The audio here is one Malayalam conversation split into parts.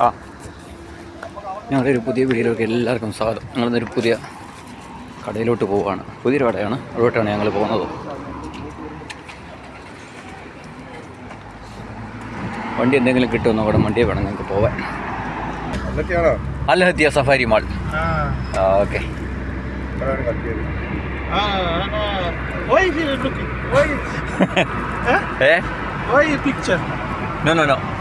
ആ. ഞങ്ങളുടെ ഒരു പുതിയ വീഡിയോയിലേക്ക് എല്ലാവർക്കും സ്വാഗതം. ഞങ്ങളിന്നൊരു പുതിയ കടയിലോട്ട് പോവുകയാണ് പുതിയൊരു കടയാണ്. അവിടോട്ടാണ് ഞങ്ങൾ പോകുന്നത്. വണ്ടി എന്തെങ്കിലും കിട്ടുമെന്ന് അവിടെ വണ്ടിയെ വേണം ഞങ്ങൾക്ക് പോവാൻ. അല്ലഹത്തിയ സഫാരി മാൾ. ആ. ഓക്കെ? ഏ? Picture? No no no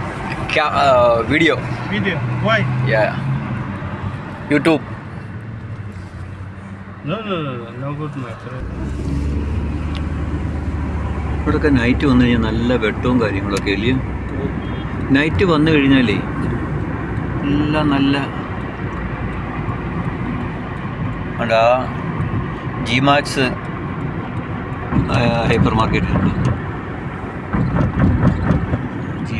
video Video? Why? YouTube No, no, no, no, no good matter. ഇവിടെയൊക്കെ നൈറ്റ് വന്നു കഴിഞ്ഞാൽ നല്ല വെട്ടവും കാര്യങ്ങളൊക്കെ ഇല്ലേ നൈറ്റ് വന്നു കഴിഞ്ഞാലേ എല്ലാം നല്ല അടാ ജി മാക്സ് ഹൈപ്പർ മാർക്കറ്റ് ഉണ്ട് ജി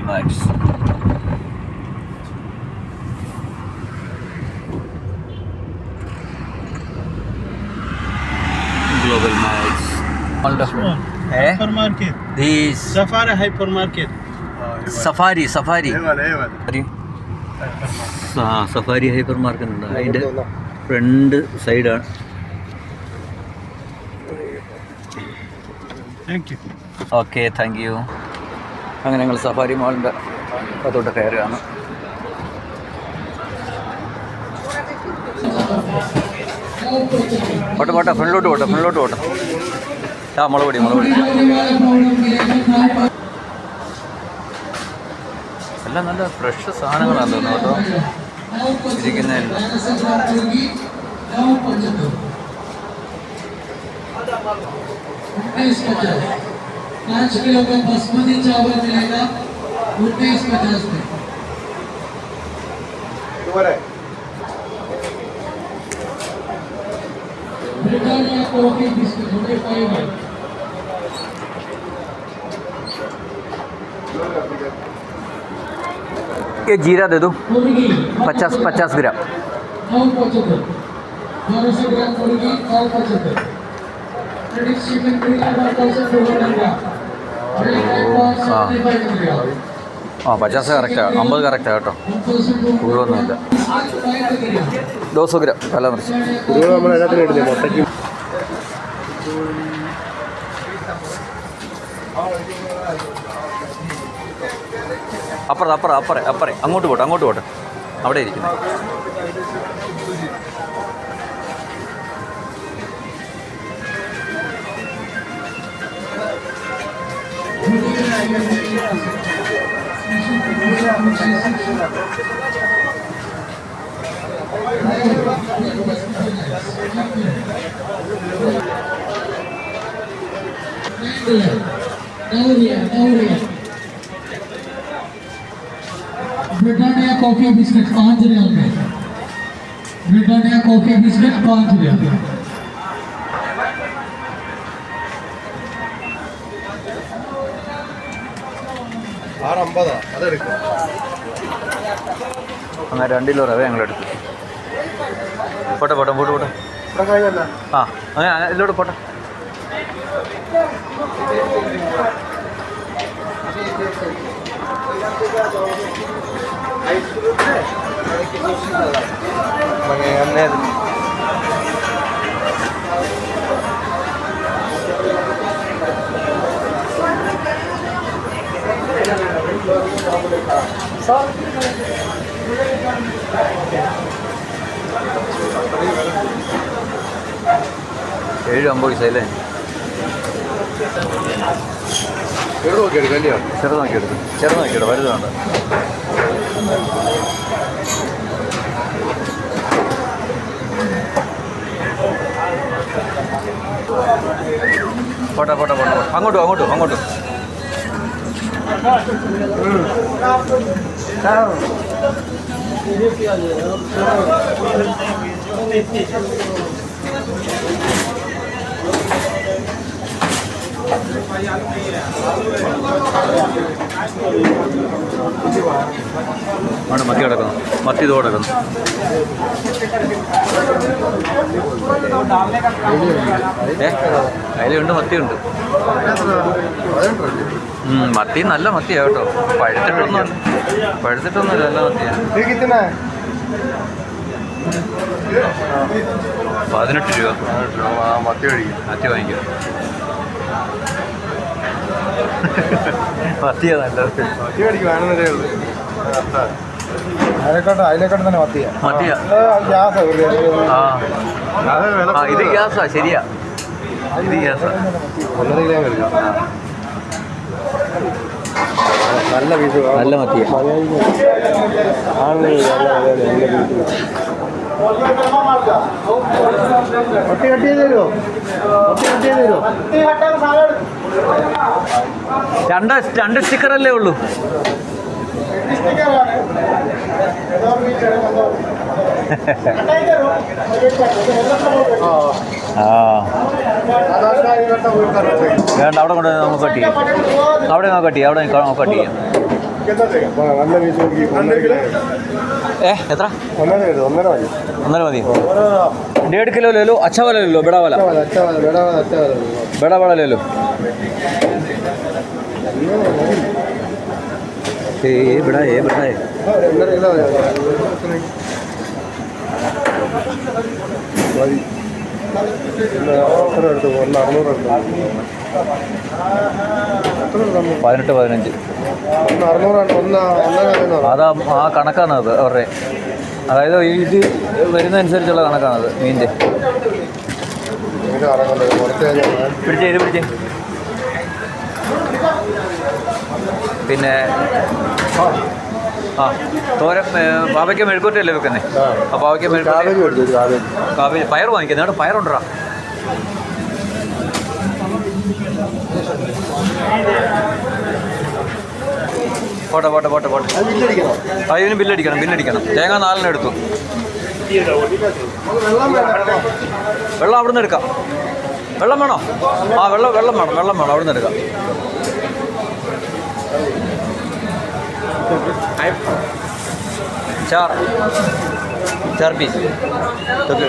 ഏ Hypermarket. These Safari hypermarket. Safari Safari ആ സഫാരി ഹൈപ്പർ മാർക്കറ്റ് ഉണ്ട് അതിന്റെ ഫ്രണ്ട് സൈഡാണ്. ഓക്കെ താങ്ക് യു അങ്ങനെ ഞങ്ങൾ സഫാരി മാളിന്റെ അതോട്ട് കയറുകയാണ്. പോട്ടെ പോട്ടെ ഫ്രണ്ടിലോട്ട് പോട്ടെ ഫ്രണ്ടിലോട്ട് പോട്ടെ. ആ മുളക് പൊടി മുളക് പൊടി എല്ലാം നല്ല ഫ്രഷ് സാധനങ്ങളാണ് തോന്നുന്നു കേട്ടോ ഇരിക്കുന്നതിൽ पाँच किलो का बासमती चावल मिलेगा उन्नीस पचास में ഇതുപോലെ ब्रिटानिया कॉफी बिस्किट छोटे फाइव है ये जीरा दे दो मुर्गी पचास पचास ग्राम नौ पचहत्तर बारह सौ ग्राम मुर्गी नौ पचहत्तर क्रेडिट चिकन मुर्गी का परसेंट ओवर रहेगा हाँ। ആ പച്ചാസ് കറക്റ്റാണ് അമ്പത് കറക്റ്റാണ് കേട്ടോ കൂടുതലൊന്നുമില്ല ദോസോ ഗ്രാം പല മറിച്ച് അപ്പുറത്ത് അപ്പുറം അപ്പുറേ അപ്പുറേ. അങ്ങോട്ട് പോട്ടെ അങ്ങോട്ട് പോട്ടെ. അവിടെ ഇരിക്കുന്നു. ഇല്ല ഡൗറിയ ഡൗറിയ ബ്രിട്ടാനിയ കോഫി ബിസ്ക്കറ്റ് പാഞ്ച് രൂപ ബ്രിട്ടാനിയ കോഫി ബിസ്ക്കറ്റ് പാഞ്ച് രൂപ അങ്ങനെ രണ്ടിലോ റവ ഞങ്ങളെടുത്തു. പോട്ടെ പോട്ടെ പോട്ടെ പോട്ടെ. ആ അങ്ങനെ ഇതിലോട്ട് പോട്ടെ. അന്നേ ഏഴ് അമ്പത് പൈസ അല്ലേ ചെറു നോക്കി എടുക്കാം അല്ലയോ ചെറുത് നോക്കി എടുത്തു ചെറുത് നോക്കി എടുത്തു വലുത് വേണ്ട പോട്ടെ പോട്ടെ പോട്ടെ. അങ്ങോട്ടും അങ്ങോട്ടും അങ്ങോട്ടും. ആണ് മത്തി കിടക്കുന്നു മത്തി ഇത് ഏ? അതിലുണ്ട് മത്തിയുണ്ട്. മത്തി നല്ല മത്തിയാണ് കേട്ടോ. പഴുത്തിട്ടൊന്നും പഴുത്തിട്ടൊന്നും നല്ല മത്തിയാണ് പതിനെട്ട് രൂപ. രൂപ. മത്തി കഴിക്കും. മത്തി വാങ്ങിക്കും. മത്തിയാ നല്ലത്. അതിനെക്കാട്ട് അതിനെക്കാട്ട് തന്നെ മത്തിയാ മത്തിയാ ഗ്യാസ് ആ. ആ ഇത് ഗ്യാസാ ശരിയാ. ഇത് ഗ്യാസാ. ഒന്നര കിലോ കഴിക്കാം നല്ല പീസ് നല്ല മത്തിയാ. ഒട്ടി പട്ടി കട്ട് ചെയ്ത് തരുമോ പട്ടി കട്ട് ചെയ്ത് തരുമോ രണ്ട് രണ്ട് സ്റ്റിക്കറല്ലേ ഉള്ളൂ. ആ. വേണ്ട അവിടെ കൊണ്ട് നമുക്ക് കട്ട് ചെയ്യാം. അവിടെ നമുക്ക് കട്ട് ചെയ്യാം അവിടെ നമുക്ക് കട്ട് ചെയ്യാം. ഏ എത്ര? ഒന്നര മതി ഡേഡ് കിലോ ലേലോ അച്ഛ വല ലേലോ ബെടാ വല. ബെടാ വല ലേലോ ഏ ബെടാ ഏ ബെടാ ഒന്നര കിലോ പതിനെട്ട് പതിനഞ്ച്. അതാ ആ കണക്കാണത് അവരുടെ. അതായത് ഇത് വരുന്നതനുസരിച്ചുള്ള കണക്കാണത് മീന്റെ പിടിച്ചേ ഇത് പിന്നെ ആ തോരൻ പാവയ്ക്ക് മെഴുക്കൂറ്റല്ലേ വെക്കുന്നേ? ആ. പാവയ്ക്ക് മെഴുക്കൂട്ടി മെഴുക്കൂറ്റ കാവേരി പയർ വാങ്ങിക്കുന്നത് അവിടെ പയറുണ്ടോ പോട്ടെ പോട്ടെ പോട്ടെ പോട്ടെ. ആ ഇതിന് ബില്ലടിക്കണം ബില്ലടിക്കണം. തേങ്ങ നാലിന് എടുത്തു. വെള്ളം അവിടുന്ന് എടുക്കാം. വെള്ളം വേണോ? ആ വെള്ളം വെള്ളം വേണം വെള്ളം വേണം അവിടുന്ന് എടുക്കാം. চার চার পিস তোকে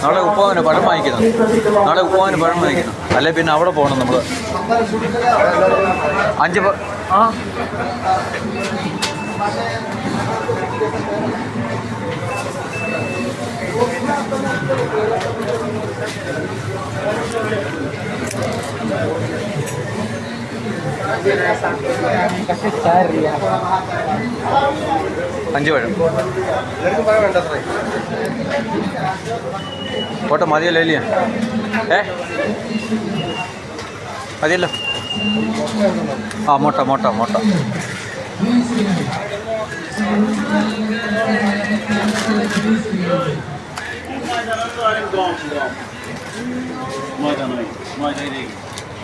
നാളെ ഉപ്പാവിന് പഴം വാങ്ങിക്കുന്നു നാളെ ഉപ്പാവിന് പഴം വാങ്ങിക്കുന്നു അല്ലെ പിന്നെ അവിടെ പോകണം നമ്മൾ അഞ്ച് ആ. അഞ്ചു പഴം. പോട്ടെ മതിയല്ലോ ഇല്ല ഏ? മതിയല്ലോ. ആ മുട്ട മോട്ട മോട്ട. മൈതാനം മൈതാനം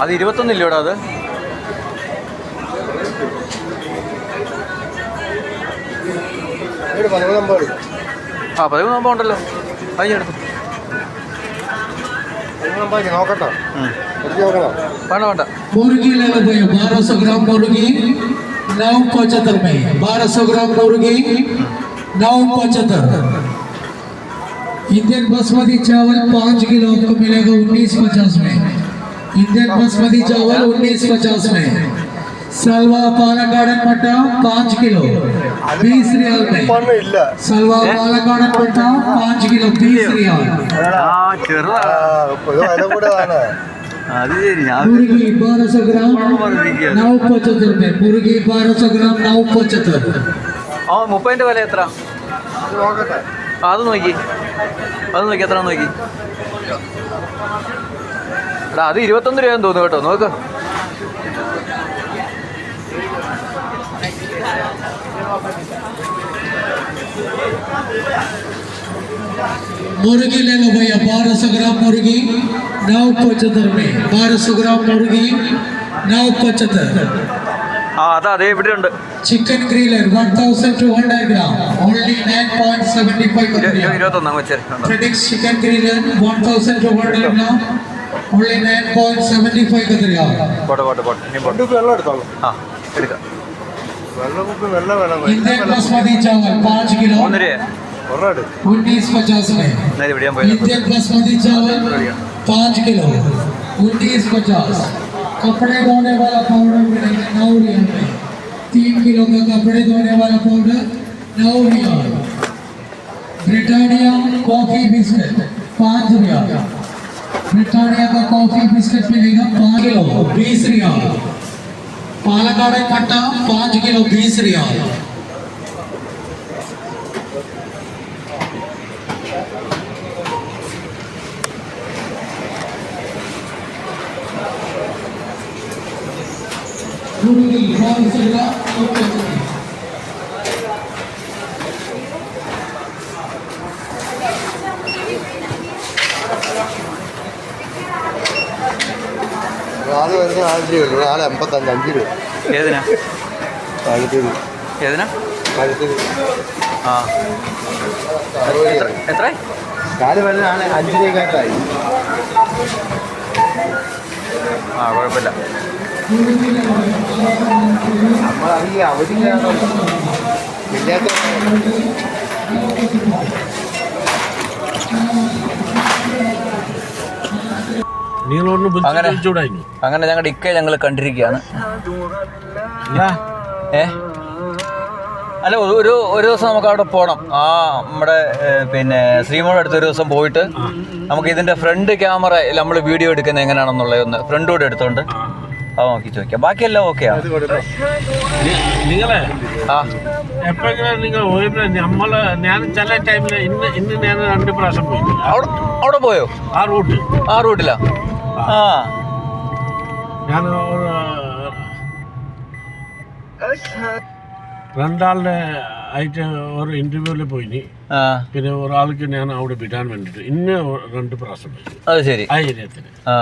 അത് ഇരുപത്തൊന്നില്ലോടാ അത് ഇവിടെ പതിമൂന്നമ്പത് എടുക്കും ആ പതിമൂന്നാകുമ്പോൾ ഉണ്ടല്ലോ കഴിഞ്ഞെടുത്തു പതിമൂന്നമ്പത് നോക്കട്ടോ ഉം. എടുത്ത് നോക്കണം വേണ്ട വേണ്ട मुर्गी ले लो भैया बारह सौ ग्राम मुर्गी नौ पचहत्तर में बारह सौ ग्राम मुर्गी नौ पचहत्तर इंडियन बासमती चावल पाँच किलो आपको मिलेगा उन्नीस पचास में इंडियन बासमती चावल उन्नीस पचास में सलवा पाला गार्डन मट्टा पाँच किलो बीस रियाल में ഒന്നും ഇല്ല सलवा पाला गार्डन मट्टा पाँच किलो बीस रियाल ആ ചെറുതാ ആ, ഇത് വില കൂടുതലാണ് അത് ശരി ഞാൻ मुर्गी बारह सौ ग्राम नौ पचहत्तर में मुर्गी बारह सौ ग्राम नौ पचहत्तर ആ മുപ്പതിൻ്റെ വില എത്ര ഇത് നോക്കട്ടെ ആ, അത് നോക്കി അത് നോക്കി എത്ര നോക്കി എടാ അത് ഇരുപത്തൊന്ന് രൂപയെന്ന് തോന്നുന്നു കേട്ടോ നോക്ക് मुर्गी ले लो भैया बारह सौ ग्राम मुर्गी नौ पचहत्तर में बारह सौ ग्राम मुर्गी नौ पचहत्तर ആ അതാ അതേ ഇവിടെ ഉണ്ട് chicken griller one thousand two hundred gram only nine point seventy five ഇരുപത്തൊന്നാം വെച്ചേ Predicts chicken griller 1200 gram, only 9.75 കത്തിരിക. പോട്ടെ പോട്ടെ പോട്ടെ ഇനി പോട്ടെ കുപ്പി വെള്ളം എടുത്തോളൂ ആ എടുക്കാം വെള്ളം കുപ്പി വെള്ളം വേണം Indian basmati chawal 5 kilo, ഒന്നര വെള്ളം എടു 1950 में. എന്നാലും ഇവിടെ ഞാൻ പോയത് Indian basmati chawal 5 kilo, 1950. कपड़े धोने वाला पाउडर मिलेगा नौ रियाल में. 3 किलो का कपड़े धोने वाला पाउडर नौ रियाल. ब्रिटानिया कॉफी बिस्किट पाँच रियाल ब्रिटानिया का कॉफ़ी बिस्किट मिलेगा पाँच किलो, बीस रियाल। पालकाड़ कट्टा पाँच किलो, बीस रियाल। सौ ग्राम നാല് വരുന്ന നാല് രൂപ നാല് എൺപത്തഞ്ച് അഞ്ച് രൂപ ഏതിനാ? കഴുത്തിൽ ഏതിനാ? കഴുത്തിൽ ആ. എത്ര നാല് വരുന്ന നാല് അഞ്ച് രൂപക്കകത്തായി ആ കുഴപ്പമില്ല. നമ്മൾ ഈ ഇല്ലാത്ത അങ്ങനെ. അങ്ങനെ ഞങ്ങളുടെ ഇക്ക ഞങ്ങൾ കണ്ടിരിക്കുകയാണ് ഏ? അല്ല ഒരു- ഒരു ദിവസം നമുക്ക് അവിടെ പോകണം ആ നമ്മുടെ പിന്നെ ശ്രീമോടെ അടുത്ത് ഒരു ദിവസം പോയിട്ട് നമുക്ക് ഇതിന്റെ ഫ്രണ്ട് ക്യാമറ നമ്മൾ വീഡിയോ എടുക്കുന്നത് എങ്ങനെയാണെന്നുള്ളത് ഒന്ന് ഫ്രണ്ട് കൂടെ എടുത്തോണ്ട് ആ. നോക്കി ചോദിക്കാം. ബാക്കിയെല്ലാം ഓക്കെ നിങ്ങളെ? ആ. എപ്പോഴെങ്കിലും നിങ്ങൾ പോയപ്പോൾ നമ്മൾ ഞാൻ ചില ടൈമിൽ ഇന്ന് ഇന്ന് ഞാൻ രണ്ട് പ്രാവശ്യം പോയി. അവിടെ അവിടെ പോയോ? ആ റൂട്ട്. ആ റൂട്ടിലാ? ഞാൻ രണ്ടാളുടെ ആയിട്ട് ഒരു ഇന്റർവ്യൂവിൽ പോയി പിന്നെ ഒരാൾക്ക് ഞാൻ അവിടെ വിടാൻ വേണ്ടിട്ട് ഇന്ന് രണ്ട് പ്രാവശ്യം അത് ശരി. ആ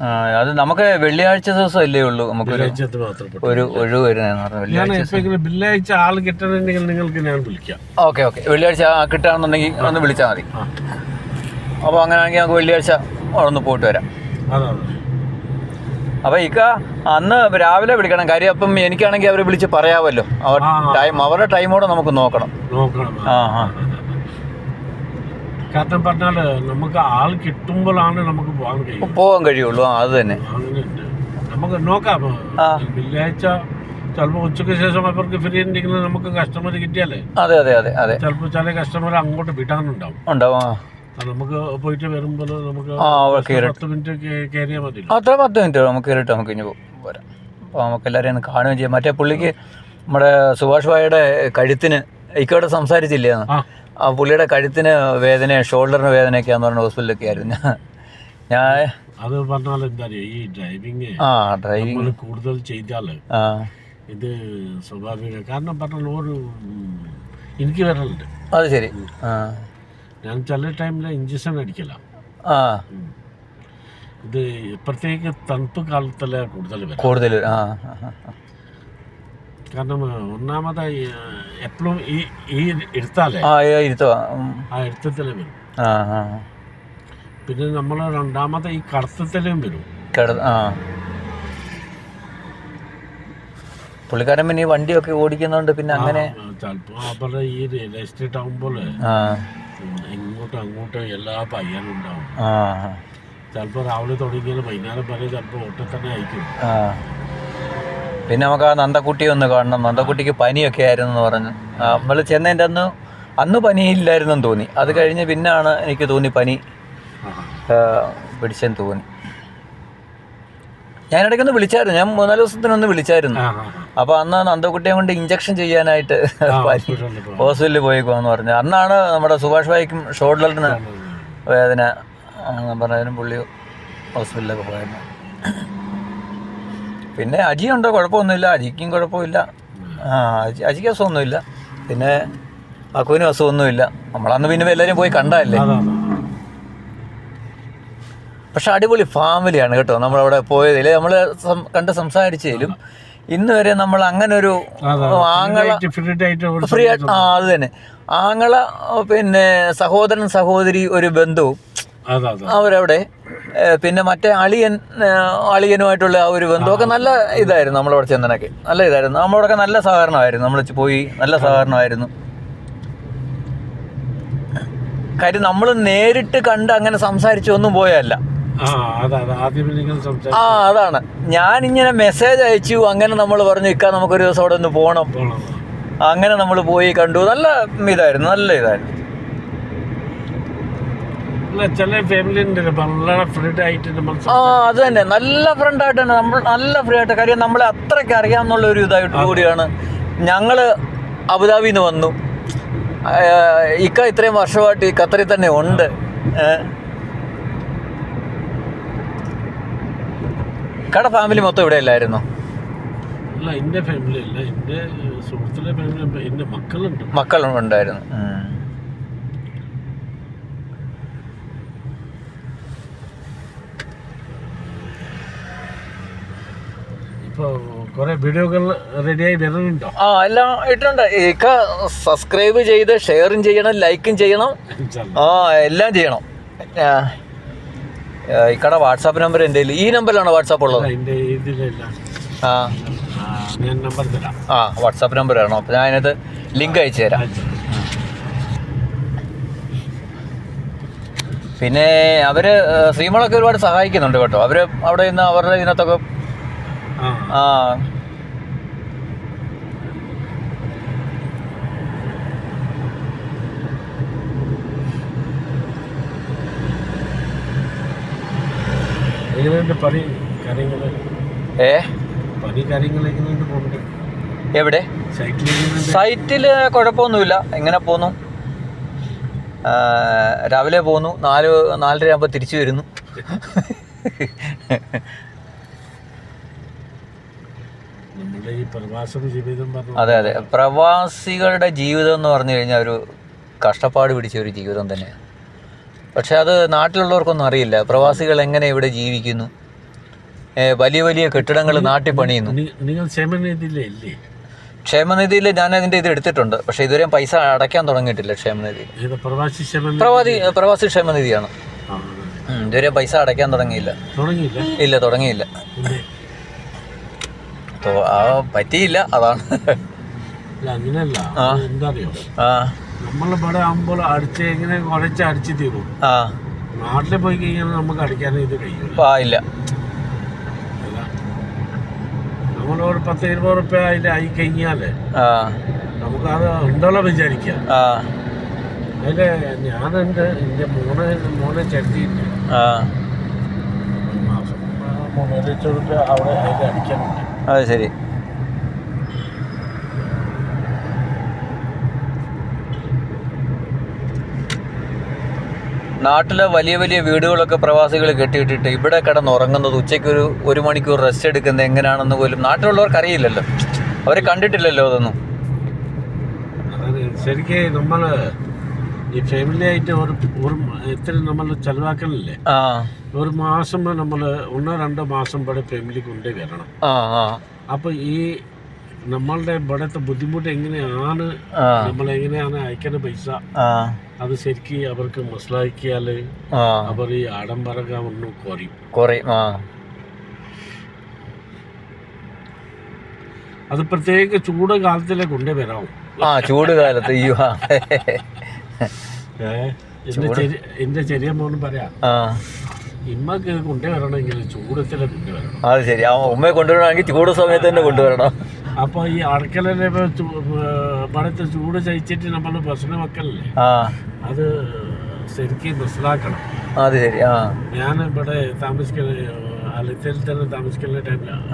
ആ. അത് നമുക്ക് വെള്ളിയാഴ്ച ദിവസം അല്ലേ ഉള്ളൂ. മാത്രം ഒരു ഒഴിവ് ഞാൻ വെള്ളിയാഴ്ച ആൾ കിട്ടണമെങ്കിൽ നിങ്ങൾക്ക് ഞാൻ വിളിക്കാം. Okay okay. വെള്ളിയാഴ്ച കിട്ടാണെന്നുണ്ടെങ്കിൽ ഒന്ന് വിളിച്ചാൽ മതി. അപ്പോൾ അങ്ങനെയാണെങ്കിൽ നമുക്ക് വെള്ളിയാഴ്ച ഒന്ന് പോയിട്ട് വരാം. അതാണ്. അപ്പോൾ ഇക്ക അന്ന് രാവിലെ വിളിക്കണം. കാര്യം അപ്പം എനിക്കാണെങ്കിൽ അവരെ വിളിച്ച് പറയാമല്ലോ. അവർ ടൈം അവരുടെ ടൈമോടെ നമുക്ക് നോക്കണം. നോക്കണം. ആ ആ. കാരണം പറഞ്ഞാൽ നമുക്ക് ആൾ കിട്ടുമ്പോഴാണ് നമുക്ക് പോകാൻ കഴിയും പോകാൻ കഴിയുള്ളൂ. ആ അത് തന്നെ. അങ്ങനെയുണ്ട്. നമുക്ക് നോക്കാം. വെള്ളിയാഴ്ച ചിലപ്പോൾ ഉച്ചയ്ക്ക് ശേഷം അവർക്ക് ഫ്രീ ഉണ്ടെങ്കിൽ നമുക്ക് കസ്റ്റമർ കിട്ടിയാലേ. അതെ അതെ അതെ അതെ. ചിലപ്പോൾ ചില കസ്റ്റമർ അങ്ങോട്ട് വിടാനുണ്ടാവും. ഉണ്ടാവും നമുക്ക് പോയിട്ട് വരുമ്പോൾ നമുക്ക് ആ. പത്ത് മിനിറ്റ് കയറിയാൽ മതി. അത്ര പത്ത് മിനിറ്റ് നമുക്ക് കയറിയിട്ട് നമുക്ക് ഇനി വരാം അപ്പോൾ നമുക്ക് എല്ലാവരെയും ഒന്ന് കാണുകയും ചെയ്യാം. മറ്റേ പുള്ളിക്ക് നമ്മുടെ സുഭാഷ് ഭായിയുടെ കഴുത്തിന് ഇക്കോടെ സംസാരിച്ചില്ലേ ആ. പുള്ളിയുടെ കഴുത്തിന് വേദന ഷോൾഡറിന് വേദനയൊക്കെയാന്ന് പറഞ്ഞ ഹോസ്പിറ്റലൊക്കെ ആയിരുന്നു. ഞാൻ ഞാൻ അത് പറഞ്ഞാൽ എന്താ ഈ ഡ്രൈവിങ് ആ ഡ്രൈവിങ്. കൂടുതൽ ചെയ്താൽ ഇത് സ്വാഭാവിക കാരണം പറഞ്ഞാൽ ഒരു എനിക്ക് വരലുണ്ട്. അത് ശരി. ആ. ഞാൻ ചില ടൈമിൽ ഇഞ്ചക്ഷൻ അടിക്കില്ല ആ. ഇത് പ്രത്യേക തണുപ്പ് കാലത്തല്ലേ കൂടുതൽ കൂടുതൽ ആ. കാരണം ഒന്നാമതായി എപ്പോഴും ഈ ഈ എടുത്താലേ ആ എടുത്തത്തിലേ വരും. പിന്നെ നമ്മൾ രണ്ടാമത്തെ ഈ കടത്തലും വരും. ആ. പുള്ളിക്കാരൻ പിന്നെ ഈ വണ്ടിയൊക്കെ ഓടിക്കുന്നുണ്ട് പിന്നെ അങ്ങനെ ചിലപ്പോൾ അവരുടെ ഈ എസ്റ്റേറ്റ് ആകുമ്പോൾ ഇങ്ങോട്ടും അങ്ങോട്ടും എല്ലാ പയ്യനും ഉണ്ടാവും. ആ. ചിലപ്പോൾ രാവിലെ തുടങ്ങിയാൽ വൈകുന്നേരം വരെ ചിലപ്പോൾ ഓട്ടം തന്നെ അയക്കും ആ. പിന്നെ നമുക്ക് ആ നന്ദക്കുട്ടിയെ ഒന്ന് കാണണം. നന്ദക്കുട്ടിക്ക് പനിയൊക്കെ ആയിരുന്നു എന്ന് പറഞ്ഞു നമ്മൾ ചെന്നതിന്റെ അന്ന് അന്ന് പനിയില്ലായിരുന്നെന്ന് തോന്നി. അത് കഴിഞ്ഞ് പിന്നാണ് എനിക്ക് തോന്നി പനി. പിടിച്ചെന്ന് തോന്നി. ഞാൻ ഇടയ്ക്കൊന്ന് വിളിച്ചായിരുന്നു. ഞാൻ മൂന്നാൽ ദിവസത്തിനൊന്ന് വിളിച്ചായിരുന്നു. അപ്പോൾ അന്ന് നന്ദകുട്ടിയെ കൊണ്ട് ഇഞ്ചക്ഷൻ ചെയ്യാനായിട്ട് ഹോസ്പിറ്റലിൽ പോയി. പോകാന്ന് പറഞ്ഞു. അന്നാണ് നമ്മുടെ സുഭാഷ് ഭായിക്കും ഷോൾഡറിന് വേദന. പറഞ്ഞതിനും പുള്ളി ഹോസ്പിറ്റലിലൊക്കെ പോയിരുന്നു പിന്നെ അജി അജിയുണ്ടോ? കുഴപ്പമൊന്നുമില്ല. അജിക്കും കുഴപ്പമില്ല. ആ അജി അജിക്ക് അസുഖമൊന്നുമില്ല. പിന്നെ അക്കുവിനും അസുഖമൊന്നുമില്ല. നമ്മളന്ന് പിന്നെ എല്ലാവരും പോയി കണ്ടതല്ലേ? പക്ഷെ അടിപൊളി ഫാമിലിയാണ് കേട്ടോ നമ്മളവിടെ പോയതിൽ. നമ്മൾ കണ്ട് സംസാരിച്ചതിലും ഇന്ന് വരെ നമ്മൾ അങ്ങനെ ഒരു ആങ്ങള ഫ്രീ ആയിട്ട് ആ അത് തന്നെ. ആങ്ങള പിന്നെ സഹോദരൻ സഹോദരി ഒരു ബന്ധവും അവരവിടെ പിന്നെ മറ്റേ അളിയൻ അളിയനുമായിട്ടുള്ള ആ ഒരു ബന്ധമൊക്കെ നല്ല ഇതായിരുന്നു നമ്മളവിടെ ചെന്നനൊക്കെ. നല്ല ഇതായിരുന്നു. നമ്മളവിടെ നല്ല സഹകരണമായിരുന്നു. നമ്മൾ പോയി നല്ല സഹകരണമായിരുന്നു. കാര്യം നമ്മൾ നേരിട്ട് കണ്ട് അങ്ങനെ സംസാരിച്ചൊന്നും പോയല്ല ആ അതാണ് ഞാൻ ഇങ്ങനെ മെസ്സേജ് അയച്ചു. അങ്ങനെ നമ്മൾ പറഞ്ഞു ഇക്ക നമുക്കൊരു ദിവസം അവിടെ ഒന്ന് പോകണം പോണം. അങ്ങനെ നമ്മൾ പോയി കണ്ടു. നല്ല ഇതായിരുന്നു നല്ല ഇതായിരുന്നു. അല്ല ചില ഫാമിലി ഉണ്ട് വളരെ ഫ്രീ ആയിട്ട് നമ്മൾ ആ അത് തന്നെ. നല്ല ഫ്രണ്ട് തന്നെ നമ്മൾ നല്ല ഫ്രീ ആയിട്ട്. കാര്യം നമ്മളെ അത്രയ്ക്ക് അറിയാമെന്നുള്ള ഒരു ഇതായിട്ട് കൂടിയാണ്. ഞങ്ങൾ അബുദാബിയിൽ നിന്ന് വന്നു ഇക്ക ഇത്രയും വർഷമായിട്ട് ഈ ഖത്തറിൽ തന്നെ ഉണ്ട്. ഇക്കടെ ഫാമിലി മൊത്തം ഇവിടെ അല്ലായിരുന്നു? അല്ല എന്റെ ഫാമിലി അല്ല എന്റെ സുഹൃത്തിലെ ഫാമിലി എന്റെ മക്കളുണ്ട്. മക്കളും ഉണ്ടായിരുന്നു. ഇപ്പോൾ വീഡിയോകൾ റെഡിയായി വരുന്നുണ്ടോ? ആ എല്ലാം ഇട്ടുണ്ട് ഇക്ക സബ്സ്ക്രൈബ് ചെയ്ത് ഷെയറും ചെയ്യണം ലൈക്കും ചെയ്യണം. ആ എല്ലാം ചെയ്യണം. ഇക്കടെ വാട്സാപ്പ് നമ്പർ എന്റെ ഈ നമ്പറിലാണോ വാട്സാപ്പ് ഉള്ളത്? ആ. ആ, വാട്സാപ്പ് നമ്പർ ആണോ അപ്പോൾ ഞാൻ അതിനകത്ത് ലിങ്ക് അയച്ചു തരാം. പിന്നെ അവർ ശ്രീമളൊക്കെ ഒരുപാട് സഹായിക്കുന്നുണ്ട് കേട്ടോ. അവർ അവിടെ നിന്ന് അവരുടെ ഇതിനകത്തൊക്കെ ആ. എങ്ങനെയുണ്ട് പണി കാര്യങ്ങൾ ഏ? പണി കാര്യങ്ങൾ എങ്ങനെയുണ്ട് പോകുന്നുണ്ട്. എവിടെ? സൈറ്റിൽ കുഴപ്പമൊന്നുമില്ല. എങ്ങനെ പോന്നു? രാവിലെ പോന്നു. നാല് നാലര ആകുമ്പോൾ തിരിച്ചു വരുന്നു. അതെ അതെ. പ്രവാസികളുടെ ജീവിതം എന്ന് പറഞ്ഞു കഴിഞ്ഞാൽ ഒരു കഷ്ടപ്പാട് പിടിച്ച ഒരു ജീവിതം തന്നെയാണ് പക്ഷെ അത് നാട്ടിലുള്ളവർക്കൊന്നും അറിയില്ല. പ്രവാസികൾ എങ്ങനെ ഇവിടെ ജീവിക്കുന്നു? വലിയ വലിയ കെട്ടിടങ്ങൾ നാട്ടിൽ പണിയുന്നു. നിങ്ങൾ ക്ഷേമനിധിയിലേ ക്ഷേമനിധിയിൽ ഞാൻ അതിന്റെ ഇത് എടുത്തിട്ടുണ്ട്. പക്ഷേ ഇതുവരെ പൈസ അടയ്ക്കാൻ തുടങ്ങിയിട്ടില്ല ക്ഷേമനിധി. പ്രവാസി പ്രവാസി പ്രവാസി ക്ഷേമനിധിയാണ്. ഇതുവരെ പൈസ അടയ്ക്കാൻ തുടങ്ങിയില്ല. ഇല്ല തുടങ്ങിയില്ല. പറ്റിയില്ല അതാണ്. അങ്ങനെയല്ല. എന്താ അറിയോ? ആ. നമ്മളിവിടെ ആകുമ്പോൾ അടിച്ച് ഇങ്ങനെ കുറച്ച് അടിച്ച് തീരും. ആ. നാട്ടിൽ പോയി കഴിഞ്ഞാൽ നമുക്ക് അടിക്കാനും ഇത് കഴിയൂല. ആ ഇല്ല. പത്ത് ഇരുപത് റുപ്യ അതിൽ ആയി കഴിഞ്ഞാലേ ആ. അത് ഉണ്ടല്ലോ വിചാരിക്കാം ആ. അതിൽ ഞാനുണ്ട് എന്റെ മോനെ മോനെ ചെറുത്തിയിട്ട് ആ. മാസം ആ, മൂന്നര ലക്ഷം റുപ്യ അവിടെ അതിൽ അടിക്കാനുണ്ട് അത് ശരി. നാട്ടിലെ വലിയ വലിയ വീടുകളൊക്കെ പ്രവാസികൾ കെട്ടിയിട്ടിട്ട് ഇവിടെ കിടന്നുറങ്ങുന്നത് ഉച്ചയ്ക്ക് ഒരു ഒരു മണിക്കൂർ റെസ്റ്റ് എടുക്കുന്നത് എങ്ങനെയാണെന്ന് പോലും നാട്ടിലുള്ളവർക്ക് അറിയില്ലല്ലോ. അവരെ കണ്ടിട്ടില്ലല്ലോ അതൊന്നും. ശരിക്ക് നമ്മൾ ഈ ഫാമിലി ആയിട്ട് ഒരു ഒരു എത്ര നമ്മൾ ചെലവാക്കണില്ലേ? ഒരു മാസം നമ്മൾ ഒന്നോ രണ്ടോ മാസം ഇവിടെ ഫാമിലി കൊണ്ടേ വരണം. അപ്പൊ ഈ നമ്മളുടെ ഇവിടുത്തെ ബുദ്ധിമുട്ട് എങ്ങനെയാണ്? നമ്മൾ എങ്ങനെയാണ് അയക്കുന്ന പൈസ? അത് ശരിക്ക് അവർക്ക് മനസ്സിലാക്കിയാൽ അവർ ഈ ആഡംബരം ഒന്ന് കുറയും. കുറയും അത് പ്രത്യേക ചൂട് കാലത്തിലെ കൊണ്ടേ വരാവും ആ ചൂട് കാലത്ത്. എന്റെ ചെറിയ മോൻ മോനും പറയാം ഇമ്മക്ക് കൊണ്ടുവരണമെങ്കിൽ കൊണ്ടേ വരണമെങ്കിൽ ചൂടത്തിലെ കൊണ്ടുവരണം. അത് ശരി. ആ ഉമ്മയെ കൊണ്ടുവരണമെങ്കിൽ ചൂട് സമയത്ത് തന്നെ കൊണ്ടുവരണം. അപ്പോൾ ഈ അടുക്കളയിലെ പടത്തെ ചൂട് ചയിച്ചിട്ട് നമ്മൾ ഭക്ഷണം വെക്കലല്ലേ? അത് ശരിക്കും മനസ്സിലാക്കണം. അത് ശരി ആ. ഞാൻ ഇവിടെ താമസിക്കുന്ന അലത്തിൽ തന്നെ താമസിക്കുന്ന. ടൈമിലാണ്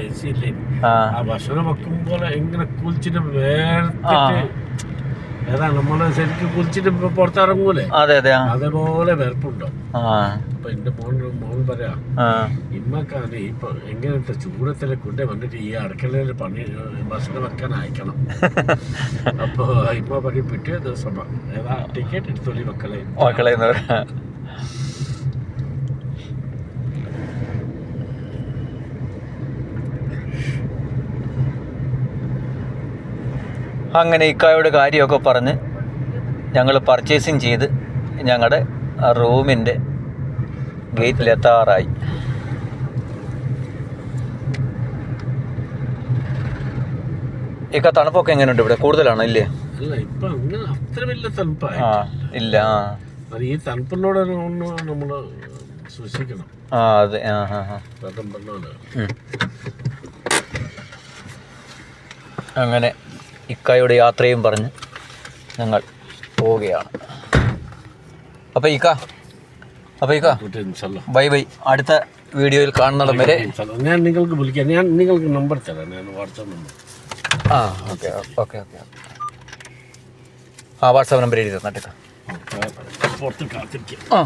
എ സി ഇല്ലേ? ആ. ആ ഭക്ഷണം വെക്കുമ്പോൾ എങ്ങനെ കുളിച്ചിട്ട് വേർത്തിട്ട് ഏതാ നമ്മൾ ശരിക്കും കുളിച്ചിട്ട് പുറത്തിറങ്ങൂലേ? അതെ അതെ അതേപോലെ വെറുപ്പുണ്ടോ? അപ്പൊ എന്റെ മോൻ മോൻ പറയാ ഇമ്മക്കാണ് ഇപ്പൊ എങ്ങനത്തെ ചൂടത്തിലെ കൊണ്ട് വന്നിട്ട് ഈ അടുക്കളയിൽ പണി ഭക്ഷണം വെക്കാൻ അയക്കണം. അപ്പൊ ഇമ്മ പറയും പിറ്റേ ദിവസം. ഏതാ ടിക്കറ്റ് എടുത്തോളി മക്കളെ. മക്കളെ എന്ന് പറയാ. അങ്ങനെ ഇക്കായോട് കാര്യമൊക്കെ പറഞ്ഞ് ഞങ്ങൾ പർച്ചേസിങ് ചെയ്ത് ഞങ്ങളുടെ റൂമിന്റെ ഗേറ്റിലെത്താറായി. ഇക്ക തണുപ്പൊക്കെ എങ്ങനെയുണ്ട് ഇവിടെ? കൂടുതലാണോ ഇല്ലേ? ആ ഇല്ല ആ. അത് ഈ തണുപ്പിനോട് ഒന്ന് സൂക്ഷിക്കണം ആ അതെ ആ ആ ആ. അങ്ങനെ ഇക്കായുടെ യാത്രയും പറഞ്ഞ് ഞങ്ങൾ പോവുകയാണ്. അപ്പോൾ ഇക്ക അപ്പോൾ ഇക്ക ബൈ ബൈ. അടുത്ത വീഡിയോയിൽ കാണുന്നിടം വരെ ഞാൻ നിങ്ങൾക്ക് വിളിക്കാം. ഞാൻ നിങ്ങൾക്ക് നമ്പർ തരാം. ഞാൻ വാട്സാപ്പ് നമ്പർ. ആ ഓക്കെ ഓക്കെ ഓക്കെ ആ വാട്സാപ്പ് നമ്പർ എഴുതി തന്നിട്ടേക്കാം പുറത്ത് കാത്തിരിക്കാം. ആ.